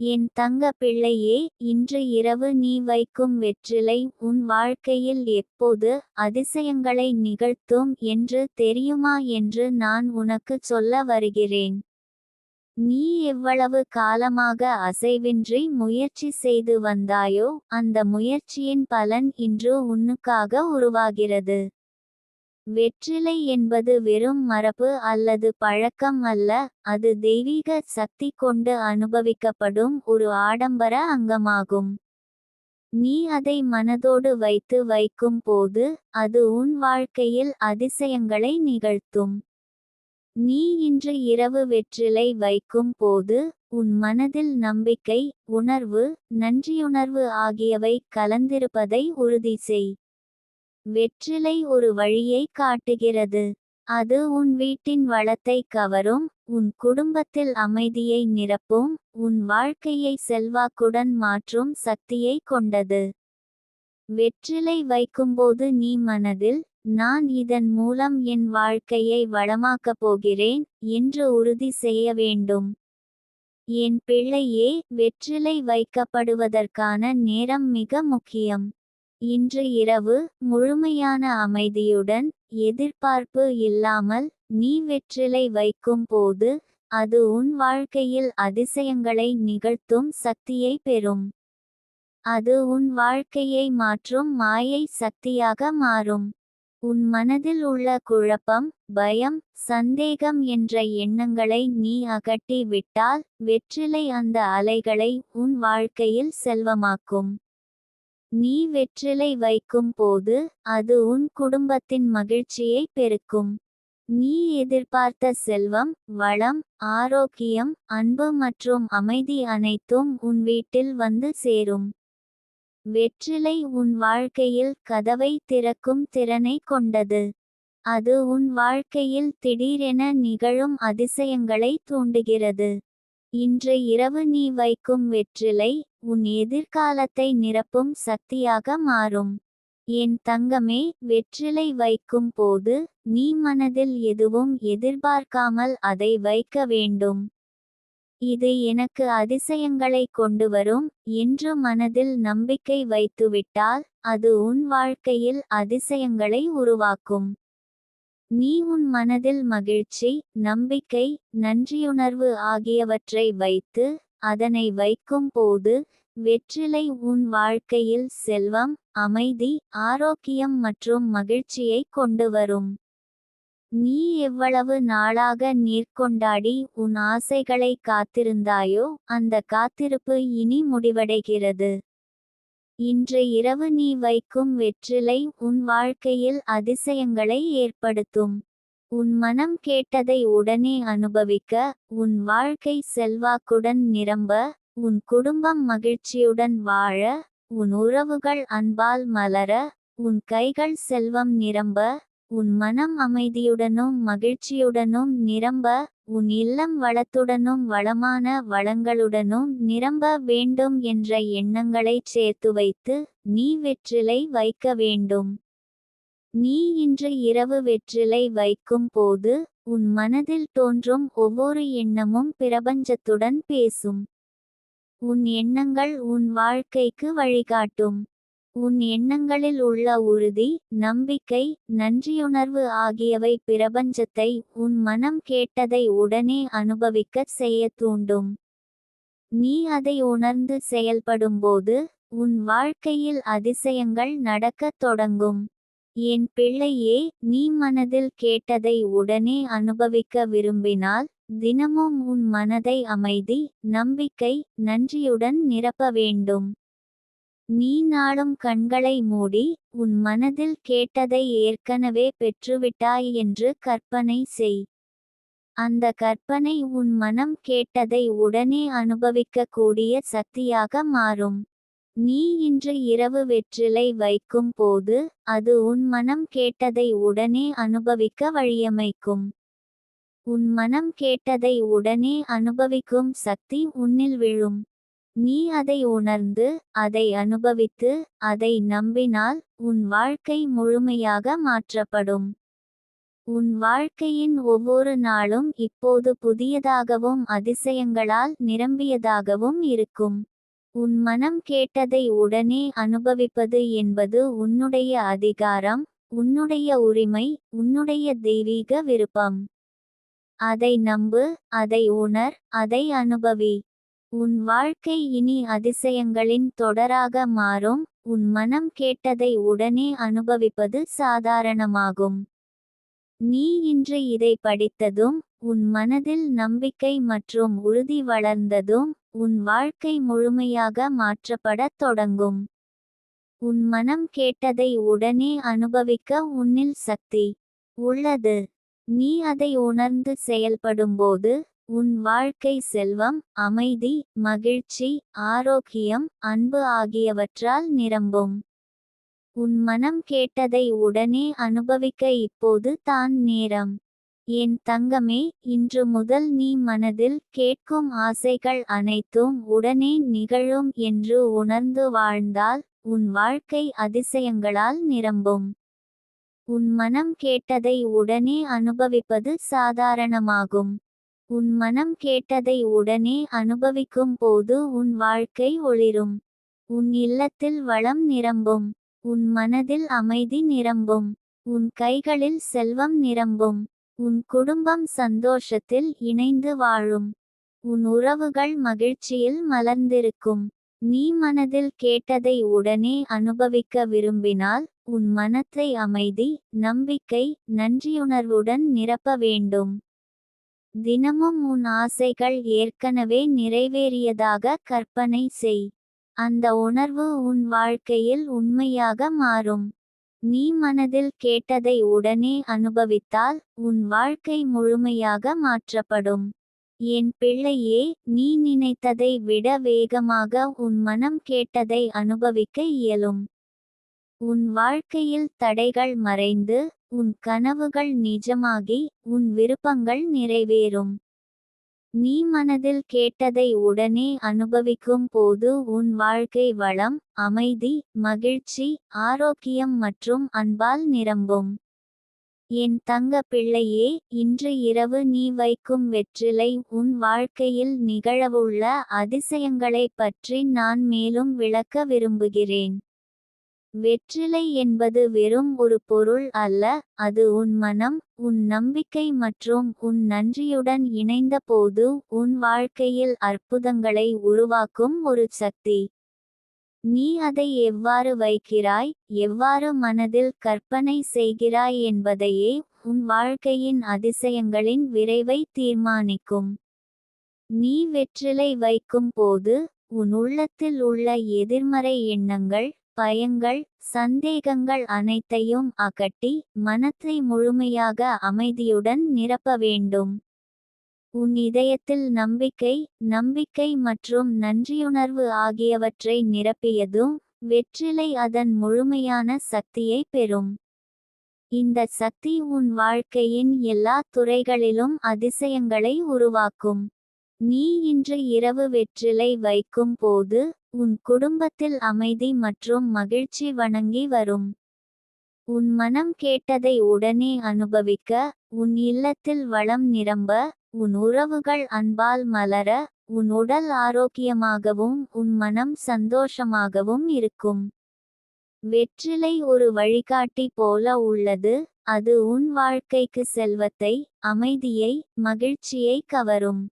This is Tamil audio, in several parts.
என் தங்க பிள்ளையே இன்று இரவு நீ வைக்கும் வெற்றிலை உன் வாழ்க்கையில் எப்போது அதிசயங்களை நிகழ்த்தும் என்று தெரியுமா என்று நான் உனக்குச் சொல்ல வருகிறேன். நீ எவ்வளவு காலமாக அசைவின்றி முயற்சி செய்து வந்தாயோ அந்த முயற்சியின் பலன் இன்று உன்னுக்காக உருவாகிறது. வெற்றிலை என்பது வெறும் மரபு அல்லது பழக்கம் அல்ல அது தெய்வீக சக்தி கொண்டு அனுபவிக்கப்படும் ஒரு ஆடம்பர அங்கமாகும். நீ அதை மனதோடு வைத்து வைக்கும் போது அது உன் வாழ்க்கையில் அதிசயங்களை நிகழ்த்தும். நீ இன்று இரவு வெற்றிலை வைக்கும் போது உன் மனதில் நம்பிக்கை உணர்வு நன்றியுணர்வு ஆகியவை கலந்திருப்பதை உறுதி செய். வெற்றிலை ஒரு வழியை காட்டுகிறது. அது உன் வீட்டின் வளத்தை கவரும் உன் குடும்பத்தில் அமைதியை நிரப்பும் உன் வாழ்க்கையை செல்வாக்குடன் மாற்றும் சக்தியை கொண்டது. வெற்றிலை வைக்கும்போது நீ மனதில் நான் இதன் மூலம் என் வாழ்க்கையை வளமாக்கப் போகிறேன் என்று உறுதி செய்ய வேண்டும். என் பிள்ளையே வெற்றிலை வைக்கப்படுவதற்கான நேரம் மிக முக்கியம். இன்று இரவு முழுமையான அமைதியுடன் எதிர்பார்ப்பு இல்லாமல் நீ வெற்றிலை வைக்கும் போது அது உன் வாழ்க்கையில் அதிசயங்களை நிகழ்த்தும் சக்தியை பெறும். அது உன் வாழ்க்கையை மாற்றும் மாயை சக்தியாக மாறும். உன் மனதில் உள்ள குழப்பம் பயம் சந்தேகம் என்ற எண்ணங்களை நீ அகட்டி விட்டால் வெற்றிலை அந்த அலைகளை உன் வாழ்க்கையில் செல்வமாக்கும். நீ வெற்றிலை வைக்கும் போது அது உன் குடும்பத்தின் மகிழ்ச்சியை பெருக்கும். நீ எதிர்பார்த்த செல்வம் வளம் ஆரோக்கியம் அன்பு மற்றும் அமைதி அனைத்தும் உன் வீட்டில் வந்து சேரும். வெற்றிலை உன் வாழ்க்கையில் கதவை திறக்கும் திறனை கொண்டது. அது உன் வாழ்க்கையில் திடீரென நிகழும் அதிசயங்களை தூண்டுகிறது. இன்று இரவு நீ வைக்கும் வெற்றிலை உன் எதிர்காலத்தை நிரப்பும் சக்தியாக மாறும். என் தங்கமே வெற்றிலை வைக்கும் போது நீ மனதில் எதுவும் எதிர்பார்க்காமல் அதை வைக்க வேண்டும். இது எனக்கு அதிசயங்களை கொண்டு வரும் என்று மனதில் நம்பிக்கை வைத்துவிட்டால் அது உன் வாழ்க்கையில் அதிசயங்களை உருவாக்கும். நீ உன் மனதில் மகிழ்ச்சி நம்பிக்கை நன்றியுணர்வு ஆகியவற்றை வைத்து அதனை வைக்கும் போது வெற்றிலை உன் வாழ்க்கையில் செல்வம் அமைதி ஆரோக்கியம் மற்றும் மகிழ்ச்சியை கொண்டு வரும். நீ எவ்வளவு நாளாக நீர்கொண்டாடி உன் ஆசைகளை காத்திருந்தாயோ அந்த காத்திருப்பு இனி முடிவடைகிறது. இன்று இரவு நீ வைக்கும் வெற்றிலை உன் வாழ்க்கையில் அதிசயங்களை ஏற்படுத்தும். உன் மனம் கேட்டதை உடனே அனுபவிக்க உன் வாழ்க்கை செல்வாக்குடன் நிரம்ப உன் குடும்பம் மகிழ்ச்சியுடன் வாழ உன் உறவுகள் அன்பால் மலர உன் கைகள் செல்வம் நிரம்ப உன் மனம் அமைதியுடனும் மகிழ்ச்சியுடனும் நிரம்ப உன் இல்லம் வளத்துடனும் வளமான வளங்களுடனும் நிரம்ப வேண்டும் என்ற எண்ணங்களைச் சேர்த்து வைத்து நீ வெற்றிலை வைக்க வேண்டும். நீ இன்று இரவு வெற்றிலை வைக்கும் போது உன் மனதில் தோன்றும் ஒவ்வொரு எண்ணமும் பிரபஞ்சத்துடன் பேசும். உன் எண்ணங்கள் உன் வாழ்க்கைக்கு வழிகாட்டும். உன் எண்ணங்களில் உள்ள உறுதி நம்பிக்கை நன்றியுணர்வு ஆகியவை பிரபஞ்சத்தை உன் மனம் கேட்டதை உடனே அனுபவிக்கச் செய்ய தூண்டும். நீ அதை உணர்ந்து செயல்படும்போது உன் வாழ்க்கையில் அதிசயங்கள் நடக்கத் தொடங்கும். என் பிள்ளையே நீ மனதில் கேட்டதை உடனே அனுபவிக்க விரும்பினால் தினமும் உன் மனதை அமைதி நம்பிக்கை நன்றியுடன் நிரப்ப வேண்டும். நீ நாளும் கண்களை மூடி உன் மனதில் கேட்டதை ஏற்கனவே பெற்றுவிட்டாய் என்று கற்பனை செய். அந்த கற்பனை உன் மனம் கேட்டதை உடனே அனுபவிக்கக்கூடிய சக்தியாக மாறும். நீ இன்று இரவு வெற்றிலை வைக்கும் போது அது உன் மனம் கேட்டதை உடனே அனுபவிக்க வழியமைக்கும். உன் மனம் கேட்டதை உடனே அனுபவிக்கும் சக்தி உன்னில் விழும். நீ அதை உணர்ந்து அதை அனுபவித்து அதை நம்பினால் உன் வாழ்க்கை முழுமையாக மாற்றப்படும். உன் வாழ்க்கையின் ஒவ்வொரு நாளும் இப்போது புதியதாகவும் அதிசயங்களால் நிரம்பியதாகவும் இருக்கும். உன் மனம் கேட்டதை உடனே அனுபவிப்பது என்பது உன்னுடைய அதிகாரம் உன்னுடைய உரிமை உன்னுடைய தெய்வீக விருப்பம். அதை நம்பு அதை உணர் அதை அனுபவி. உன் வாழ்க்கை இனி அதிசயங்களின் தொடராக மாறும். உன் மனம் கேட்டதை உடனே அனுபவிப்பது சாதாரணமாகும். நீ இன்று இதை படித்ததும் உன் மனதில் நம்பிக்கை மற்றும் உறுதி வளர்ந்ததும் உன் வாழ்க்கை முழுமையாக மாற்றப்படத் தொடங்கும். உன் மனம் கேட்டதை உடனே அனுபவிக்க உன்னில் சக்தி உள்ளது. நீ அதை உணர்ந்து செயல்படும்போது உன் வாழ்க்கை செல்வம் அமைதி மகிழ்ச்சி ஆரோக்கியம் அன்பு ஆகியவற்றால் நிரம்பும். உன் மனம் கேட்டதை உடனே அனுபவிக்க இப்போது தான் நேரம். என் தங்கமே இன்று முதல் நீ மனதில் கேட்கும் ஆசைகள் அனைத்தும் உடனே நிகழும் என்று உணர்ந்து வாழ்ந்தால் உன் வாழ்க்கை அதிசயங்களால் நிரம்பும். உன் மனம் கேட்டதை உடனே அனுபவிப்பது சாதாரணமாகும். உன் மனம் கேட்டதை உடனே அனுபவிக்கும் போது உன் வாழ்க்கை ஒளிரும். உன் இல்லத்தில் வளம் நிரம்பும். உன் மனதில் அமைதி நிரம்பும். உன் கைகளில் செல்வம் நிரம்பும். உன் குடும்பம் சந்தோஷத்தில் இணைந்து வாழும். உன் உறவுகள் மகிழ்ச்சியில் மலர்ந்திருக்கும். நீ மனதில் கேட்டதை உடனே அனுபவிக்க விரும்பினால் உன் மனத்தை அமைதி நம்பிக்கை நன்றியுணர்வுடன் நிரப்ப வேண்டும். தினமும் உன் ஆசைகள் ஏற்கனவே நிறைவேறியதாக கற்பனை செய். அந்த உணர்வு உன் வாழ்க்கையில் உண்மையாக மாறும். நீ மனதில் கேட்டதை உடனே அனுபவித்தால் உன் வாழ்க்கை முழுமையாக மாற்றப்படும். என் பிள்ளையே நீ நினைத்ததை விட வேகமாக உன் மனம் கேட்டதை அனுபவிக்க இயலும். உன் வாழ்க்கையில் தடைகள் மறைந்து உன் கனவுகள் நிஜமாகி உன் விருப்பங்கள் நிறைவேறும். நீ மனதில் கேட்டதை உடனே அனுபவிக்கும் போது உன் வாழ்க்கை வளம் அமைதி மகிழ்ச்சி ஆரோக்கியம் மற்றும் அன்பால் நிரம்பும். என் தங்க பிள்ளையே இன்று இரவு நீ வைக்கும் வெற்றிலை உன் வாழ்க்கையில் நிகழவுள்ள அதிசயங்களைப் பற்றி நான் மேலும் விளக்க விரும்புகிறேன். வெற்றிலை என்பது வெறும் ஒரு பொருள் அல்ல அது உன் மனம் உன் நம்பிக்கை மற்றும் உன் நன்றியுடன் இணைந்த போது உன் வாழ்க்கையில் அற்புதங்களை உருவாக்கும் ஒரு சக்தி. நீ அதை எவ்வாறு வைக்கிறாய் எவ்வாறு மனதில் கற்பனை செய்கிறாய் என்பதையே உன் வாழ்க்கையின் அதிசயங்களின் விரைவை தீர்மானிக்கும். நீ வெற்றிலை வைக்கும் போது உன் உள்ளத்தில் உள்ள எதிர்மறை எண்ணங்கள் பயங்கள் சந்தேகங்கள் அனைத்தையும் அகட்டி மனத்தை முழுமையாக அமைதியுடன் நிரப்ப வேண்டும். உன் இதயத்தில் நம்பிக்கை நம்பிக்கை மற்றும் நன்றியுணர்வு ஆகியவற்றை நிரப்பியதும் வெற்றிலை அதன் முழுமையான சக்தியை பெறும். இந்த சக்தி உன் வாழ்க்கையின் எல்லா துறைகளிலும் அதிசயங்களை உருவாக்கும். நீ இன்று இரவு வெற்றிலை வைக்கும் போது உன் குடும்பத்தில் அமைதி மற்றும் மகிழ்ச்சி வணங்கி வரும். உன் மனம் கேட்டதை உடனே அனுபவிக்க உன் இல்லத்தில் வளம் நிரம்ப உன் உறவுகள் அன்பால் மலர உன் உடல் ஆரோக்கியமாகவும் உன் மனம் சந்தோஷமாகவும் இருக்கும். வெற்றிலை ஒரு வழிகாட்டி போல உள்ளது அது உன் வாழ்க்கைக்கு செல்வத்தை அமைதியை மகிழ்ச்சியை கவரும்.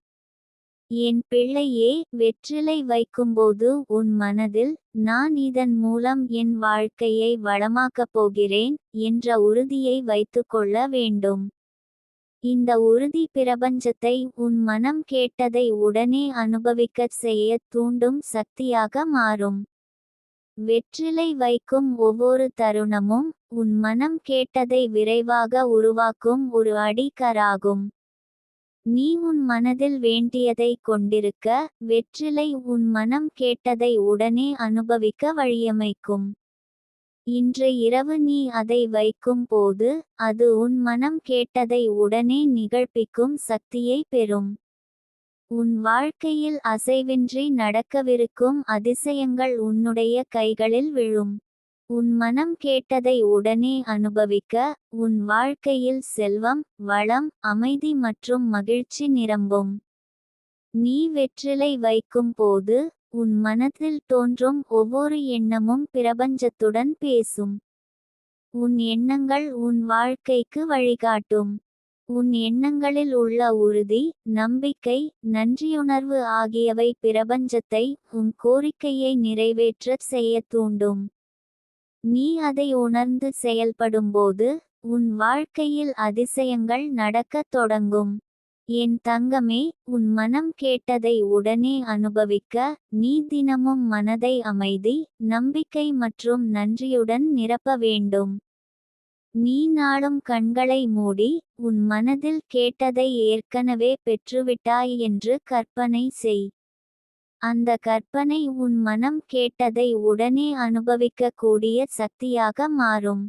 என் பிள்ளையே வெற்றிலை வைக்கும்போது உன் மனதில் நான் இதன் மூலம் என் வாழ்க்கையை வளமாக்கப் போகிறேன் என்ற உறுதியை வைத்துக்கொள்ள வேண்டும். இந்த உறுதி பிரபஞ்சத்தை உன் மனம் கேட்டதை உடனே அனுபவிக்கச் செய்ய தூண்டும் சக்தியாக மாறும். வெற்றிலை வைக்கும் ஒவ்வொரு தருணமும் உன் மனம் கேட்டதை விரைவாக உருவாக்கும் ஒரு அடிக்கராகும். நீ உன் மனதில் வேண்டியதை கொண்டிருக்க வெற்றிலை உன் மனம் கேட்டதை உடனே அனுபவிக்க வழியமைக்கும். இன்று இரவு நீ அதை வைக்கும் போது அது உன் மனம் கேட்டதை உடனே நிகழ்ப்பிக்கும் சக்தியை பெறும். உன் வாழ்க்கையில் அசைவின்றி நடக்கவிருக்கும் அதிசயங்கள் உன்னுடைய கைகளில் விழும். உன் மனம் கேட்டதை உடனே அனுபவிக்க உன் வாழ்க்கையில் செல்வம் வளம் அமைதி மற்றும் மகிழ்ச்சி நிரம்பும். நீ வெற்றிலை வைக்கும் போது உன் மனத்தில் தோன்றும் ஒவ்வொரு எண்ணமும் பிரபஞ்சத்துடன் பேசும். உன் எண்ணங்கள் உன் வாழ்க்கைக்கு வழிகாட்டும். உன் எண்ணங்களில் உள்ள உறுதி நம்பிக்கை நன்றியுணர்வு ஆகியவை பிரபஞ்சத்தை உன் கோரிக்கையை நிறைவேற்ற செய்ய தூண்டும். நீ அதை உணர்ந்து செயல்படும்போது உன் வாழ்க்கையில் அதிசயங்கள் நடக்கத் தொடங்கும். என் தங்கமே உன் மனம் கேட்டதை உடனே அனுபவிக்க நீ தினமும் மனதை அமைதி நம்பிக்கை மற்றும் நன்றியுடன் நிரப்ப வேண்டும். நீ நாளும் கண்களை மூடி உன் மனதில் கேட்டதை ஏற்கனவே பெற்றுவிட்டாய் என்று கற்பனை செய். அந்த கற்பனை உன் மனம் கேட்டதை உடனே அனுபவிக்க கூடிய சக்தியாக மாறும்.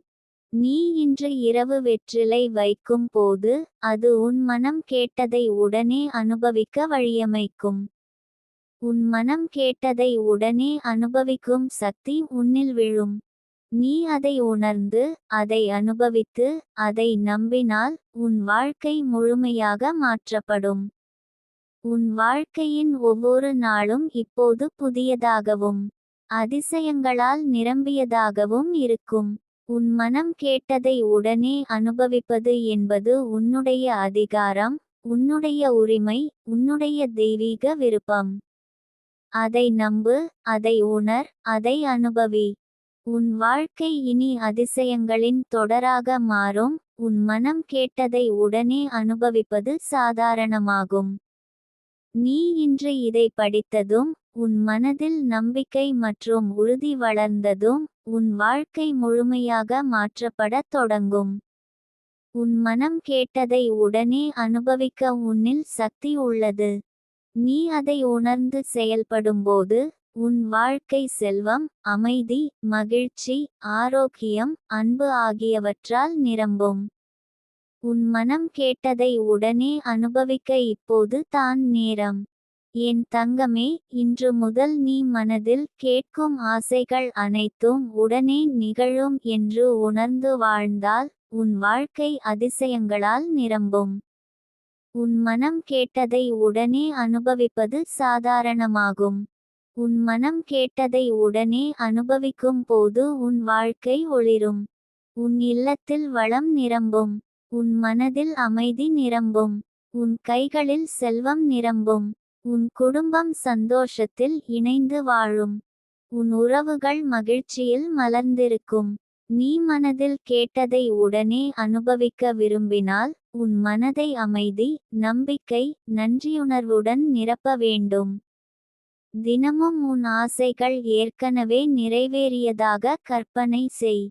நீ இன்று இரவு வெற்றிலை வைக்கும் போது அது உன் மனம் கேட்டதை உடனே அனுபவிக்க வழியமைக்கும். உன் மனம் கேட்டதை உடனே அனுபவிக்கும் சக்தி உன்னில் விழும். நீ அதை உணர்ந்து அதை அனுபவித்து அதை நம்பினால் உன் வாழ்க்கை முழுமையாக மாற்றப்படும். உன் வாழ்க்கையின் ஒவ்வொரு நாளும் இப்போது புதியதாகவும் அதிசயங்களால் நிரம்பியதாகவும் இருக்கும். உன் மனம் கேட்டதை உடனே அனுபவிப்பது என்பது உன்னுடைய அதிகாரம் உன்னுடைய உரிமை உன்னுடைய தெய்வீக விருப்பம். அதை நம்பு அதை உணர் அதை அனுபவி. உன் வாழ்க்கை இனி அதிசயங்களின் தொடராக மாறும். உன் மனம் கேட்டதை உடனே அனுபவிப்பது சாதாரணமாகும். நீ இன்று இதை படித்ததும் உன் மனதில் நம்பிக்கை மற்றும் உறுதி வளர்ந்ததும் உன் வாழ்க்கை முழுமையாக மாற்றப்படத் தொடங்கும். உன் மனம் கேட்டதை உடனே அனுபவிக்க உன்னில் சக்தி உள்ளது. நீ அதை உணர்ந்து செயல்படும்போது உன் வாழ்க்கை செல்வம் அமைதி மகிழ்ச்சி ஆரோக்கியம் அன்பு ஆகியவற்றால் நிரம்பும். உன் மனம் கேட்டதை உடனே அனுபவிக்க இப்போது தான் நேரம். என் தங்கமே இன்று முதல் நீ மனதில் கேட்கும் ஆசைகள் அனைத்தும் உடனே நிகழும் என்று உணர்ந்து வாழ்ந்தால் உன் வாழ்க்கை அதிசயங்களால் நிரம்பும். உன் மனம் கேட்டதை உடனே அனுபவிப்பது சாதாரணமாகும். உன் மனம் கேட்டதை உடனே அனுபவிக்கும் போது உன் வாழ்க்கை ஒளிரும். உன் இல்லத்தில் வளம் நிரம்பும். உன் மனதில் அமைதி நிரம்பும். உன் கைகளில் செல்வம் நிரம்பும். உன் குடும்பம் சந்தோஷத்தில் இணைந்து வாழும். உன் உறவுகள் மகிழ்ச்சியில் மலர்ந்திருக்கும். நீ மனதில் கேட்டதை உடனே அனுபவிக்க விரும்பினால் உன் மனதை அமைதி நம்பிக்கை நன்றியுணர்வுடன் நிரப்ப வேண்டும். தினமும் உன் ஆசைகள் ஏற்கனவே நிறைவேறியதாக கற்பனை செய்.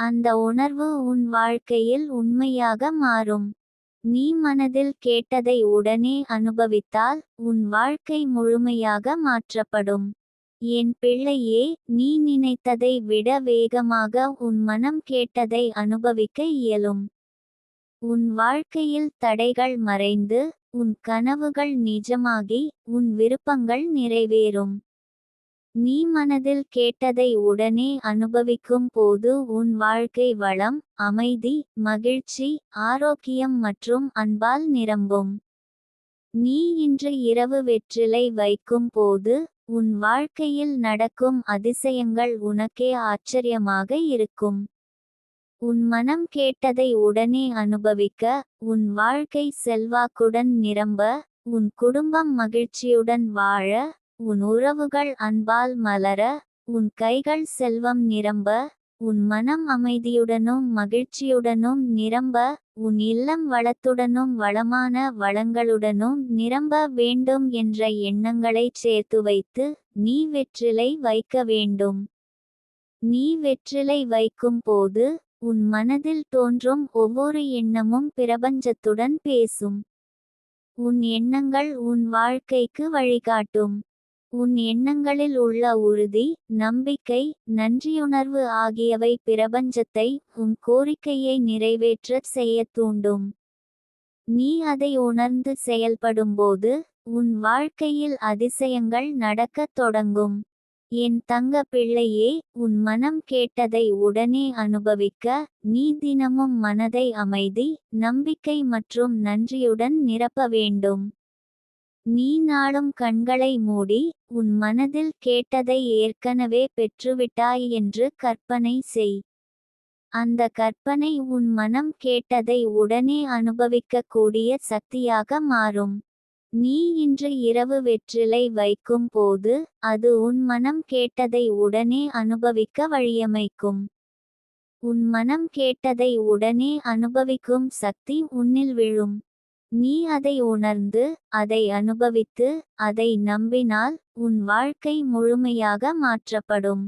அந்த உணர்வு உன் வாழ்க்கையில் உண்மையாக மாறும். நீ மனதில் கேட்டதை உடனே அனுபவித்தால் உன் வாழ்க்கை முழுமையாக மாற்றப்படும். என் பிள்ளையே நீ நினைத்ததை விட வேகமாக உன் மனம் கேட்டதை அனுபவிக்க இயலும். உன் வாழ்க்கையில் தடைகள் மறைந்து உன் கனவுகள் நிஜமாகி உன் விருப்பங்கள் நிறைவேறும். நீ மனதில் கேட்டதை உடனே அனுபவிக்கும் போது உன் வாழ்க்கை வளம் அமைதி மகிழ்ச்சி ஆரோக்கியம் மற்றும் அன்பால் நிரம்பும். நீ இன்று இரவு வெற்றிலை வைக்கும் போது உன் வாழ்க்கையில் நடக்கும் அதிசயங்கள் உனக்கே ஆச்சரியமாக இருக்கும். உன் மனம் கேட்டதை உடனே அனுபவிக்க உன் வாழ்க்கை செல்வாக்குடன் நிரம்ப உன் குடும்பம் மகிழ்ச்சியுடன் வாழ உன் உறவுகள் அன்பால் மலர உன் கைகள் செல்வம் நிரம்ப உன் மனம் அமைதியுடனும் மகிழ்ச்சியுடனும் நிரம்ப உன் இல்லம் வளத்துடனும் வளமான வளங்களுடனும் நிரம்ப வேண்டும் என்ற எண்ணங்களை சேர்த்து வைத்து நீ வெற்றிலை வைக்க வேண்டும். நீ வெற்றிலை வைக்கும் போது உன் மனதில் தோன்றும் ஒவ்வொரு எண்ணமும் பிரபஞ்சத்துடன் பேசும். உன் எண்ணங்கள் உன் வாழ்க்கைக்கு வழிகாட்டும். உன் எண்ணங்களில் உள்ள உறுதி நம்பிக்கை நன்றியுணர்வு ஆகியவை பிரபஞ்சத்தை உன் கோரிக்கையை நிறைவேற்ற செய்ய தூண்டும். நீ அதை உணர்ந்து செயல்படும்போது உன் வாழ்க்கையில் அதிசயங்கள் நடக்கத் தொடங்கும். என் தங்க பிள்ளையே உன் மனம் கேட்டதை உடனே அனுபவிக்க நீ தினமும் மனதை அமைதி நம்பிக்கை மற்றும் நன்றியுடன் நிரப்ப வேண்டும். நீ நாளும் கண்களை மூடி உன் மனதில் கேட்டதை ஏற்கனவே பெற்றுவிட்டாய் என்று கற்பனை செய். அந்த கற்பனை உன் மனம் கேட்டதை உடனே அனுபவிக்கக்கூடிய சக்தியாக மாறும். நீ இன்று இரவு வெற்றிலை வைக்கும் போது அது உன் மனம் கேட்டதை உடனே அனுபவிக்க வழியமைக்கும். உன் மனம் கேட்டதை உடனே அனுபவிக்கும் சக்தி உன்னில் விழும். நீ அதை உணர்ந்து அதை அனுபவித்து அதை நம்பினால் உன் வாழ்க்கை முழுமையாக மாற்றப்படும்.